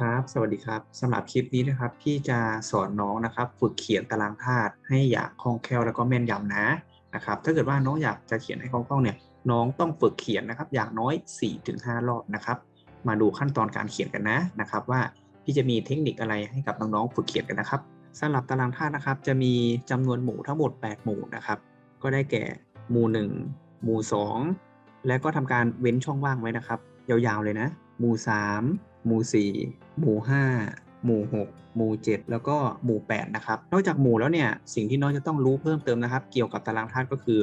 ครับ สวัสดีครับสำหรับคลิปนี้นะครับพี่จะสอนน้องนะครับ ฝึกเขียนตารางธาตุให้อยางคล่องแคล่วแล้วก็แม่นยำนะนะครับ ถ้าเกิดว่าน้องอยากจะเขียนให้คล่องๆเนี่ยน้องต้องฝึกเขียนนะครับ อย่างน้อย 4-5 รอบนะครับ มาดูขั้นตอนการเขียนกันนะนะครับ ว่าพี่จะมีเทคนิคอะไรให้กับน้องๆฝึกเขียนกันนะครับสำหรับตารางธาตุนะครับ จะมีจำนวนหมู่ทั้งหมด 8 หมู่นะครับ ก็ได้แก่หมู่ 1 หมู่ 2 และก็ทำการเว้นช่องว่างไว้นะครับ ยาวๆเลยนะ หมู่ 3 หมู่ 4 หมู่ 5 หมู่ 6 หมู่ 7 แล้วก็หมู่ 8 นะครับ นอกจากหมู่แล้วเนี่ย สิ่งที่น้องจะต้องรู้เพิ่มเติมนะครับ เกี่ยวกับตารางธาตุก็คือ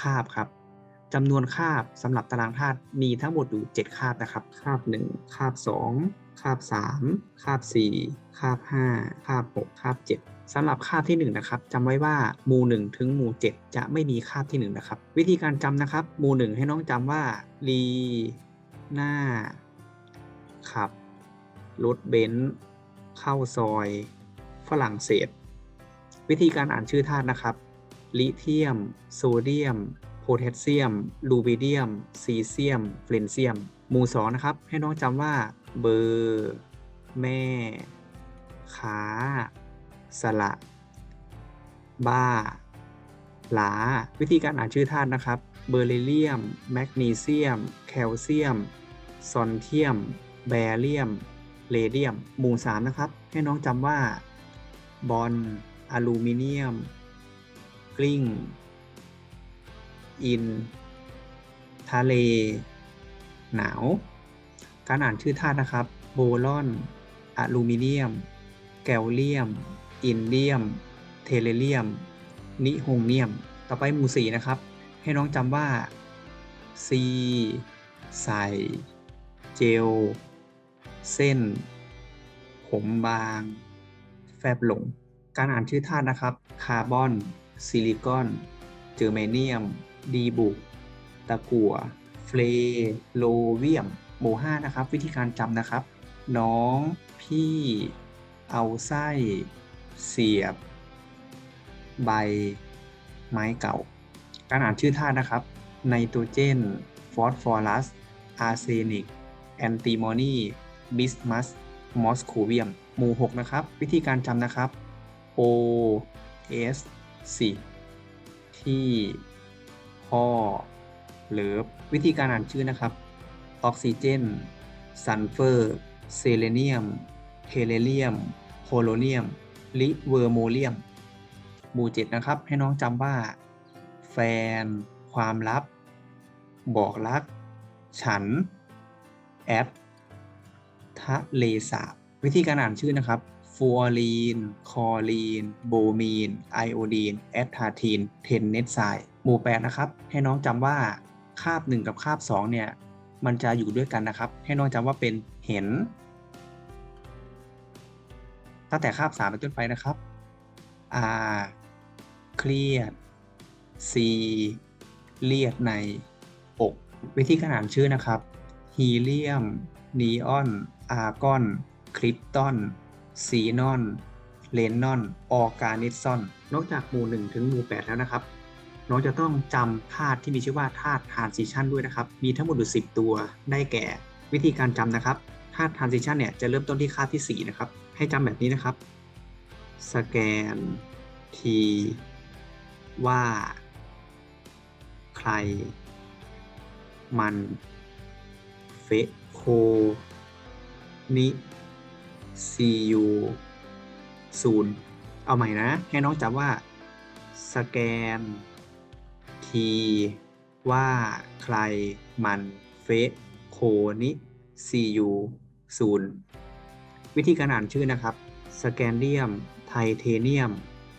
คาบครับจำนวนคาบสำหรับตารางธาตุมีทั้งหมดอยู่ 7 คาบนะครับ คาบ 1 คาบ 2 คาบ 3 คาบ 4 คาบ 5 คาบ 6 คาบ 7สำหรับคาบที่1นะครับจำไว้ว่าหมู่1ถึงหมู่ 7 จะไม่มีคาบที่1นะครับ วิธีการจำนะครับ หมู่ 1 ให้น้องจำว่าลีหน้าขับ รถเบนซ์เข้าซอย ฝรั่งเศส วิธีการอ่านชื่อธาตุนะครับ ลิเทียม โซเดียม โพแทสเซียม ลูบิเดียม ซีเซียม เฟรนเซียม หมู่สองนะครับ ให้น้องจำว่า เบอร์ แม่ ขา สละ บ้า หลา วิธีการอ่านชื่อธาตุนะครับ เบอร์เลียม แมกนีเซียม แคลเซียม ซอนเทียม แบเรียม เรเดียม หมู่ 3 นะครับ ให้น้องจำว่า บอลอลูมิเนียม กลิ้ง อิน ทะเล หนาว การอ่านชื่อธาตุนะครับ โบลอน อลูมิเนียม แกลเลียม อินเดียม เทเลเลียม นิโฮงเนียม ต่อไปหมู่ 4 นะครับ ให้น้องจำว่าซีใส่เจล เส้น ผมบาง แฟบหลง การอ่านชื่อธาตุนะครับ คาร์บอน ซิลิคอน เจอร์เมเนียม ดีบุก ตะกั่ว เฟลโลเวียมหมู่5นะครับ วิธีการจำนะครับ น้อง พี่ เอาไส้ เสียบ ใบ ไม้เก่า การอ่านชื่อธาตุนะครับ ไนโตรเจน ฟอสฟอรัส อาร์เซนิก แอนติมอนี บิสมัสมอสโคเวียมหมู่ 6 นะครับ วิธีการจำนะครับ O S 4ที่พ่อเลิฟวิธีการอ่านชื่อนะครับ ออกซิเจน ซัลเฟอร์ เซเลเนียม เทเลเลียม โพโลเนียม ลิเวอร์โมเลียม หมู่ 7 นะครับ ให้น้องจำว่า แฟน ความลับ บอกรัก ฉัน แอด ทะเลสาบ วิธีการอ่านชื่อนะครับฟัวรีน คอรีน โบมีน ไอโอดีน แอดทาทีน เทนเนตไซหมู่8นะครับ ให้น้องจำว่าคาบ 1 กับคาบ 2 เนี่ย มันจะอยู่ด้วยกันนะครับ ให้น้องจำว่าเป็นเห็น ตั้งแต่คาบ 3 เป็นต้นไปนะครับ R เครียด C เลียดในอก วิธีการอ่านชื่อนะครับ ฮีเลียม นีออน อาร์กอน คริปตอน ซีนอน เลนนอน ออร์กานิซอน นอกจากหมู่ 1 ถึงหมู่ 8 แล้วนะครับ น้องจะต้องจำธาตุที่มีชื่อว่าธาตุทานซิชันด้วยนะครับ มีทั้งหมดอยู่10 ตัว ได้แก่ วิธีการจำนะครับ ธาตุทานซิชันเนี่ยจะเริ่มต้นที่ค่าที่ 4 นะครับ ให้จำแบบนี้นะครับ สแกน ที ว่า ใคร มัน เฟโค นิซียูศูนย์เอาใหม่นะ ให้น้องจำว่า สแกน ทีว่าใครมันเฟโคนิซียูศูนย์วิธีการอ่านชื่อนะครับ สแกนเดียม ไทเทเนียม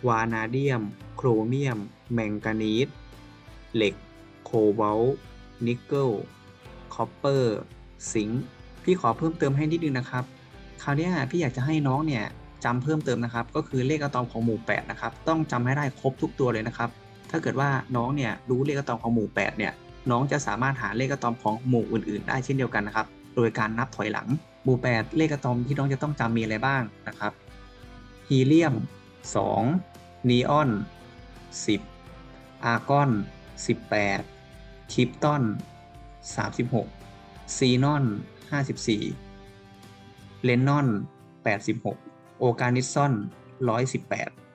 วานาเดียม โครเมียม แมงกานีสเหล็ก โคบอลนิกเกิล คอปเปอร์ ซิงค์ พี่ขอเพิ่มเติมให้นิดนึงนะครับ คราวนี้พี่อยากจะให้น้องเนี่ยจำเพิ่มเติมนะครับ ก็คือเลขอะตอมของหมู่8นะครับ ต้องจำให้ได้ครบทุกตัวเลยนะครับ ถ้าเกิดว่าน้องเนี่ยรู้เลขอะตอมของหมู่8เนี่ย น้องจะสามารถหาเลขอะตอมของหมู่อื่น ๆ ได้เช่นเดียวกันนะครับ โดยการนับถอยหลัง หมู่ 8 เลขอะตอมที่น้องจะต้องจำมีอะไรบ้างนะครับ ฮีเลียม 2 นีออน 10 อาร์กอน 18 คริปตอน 36 ซีนอน 54เลนนอน86 โอกานิสซอน 118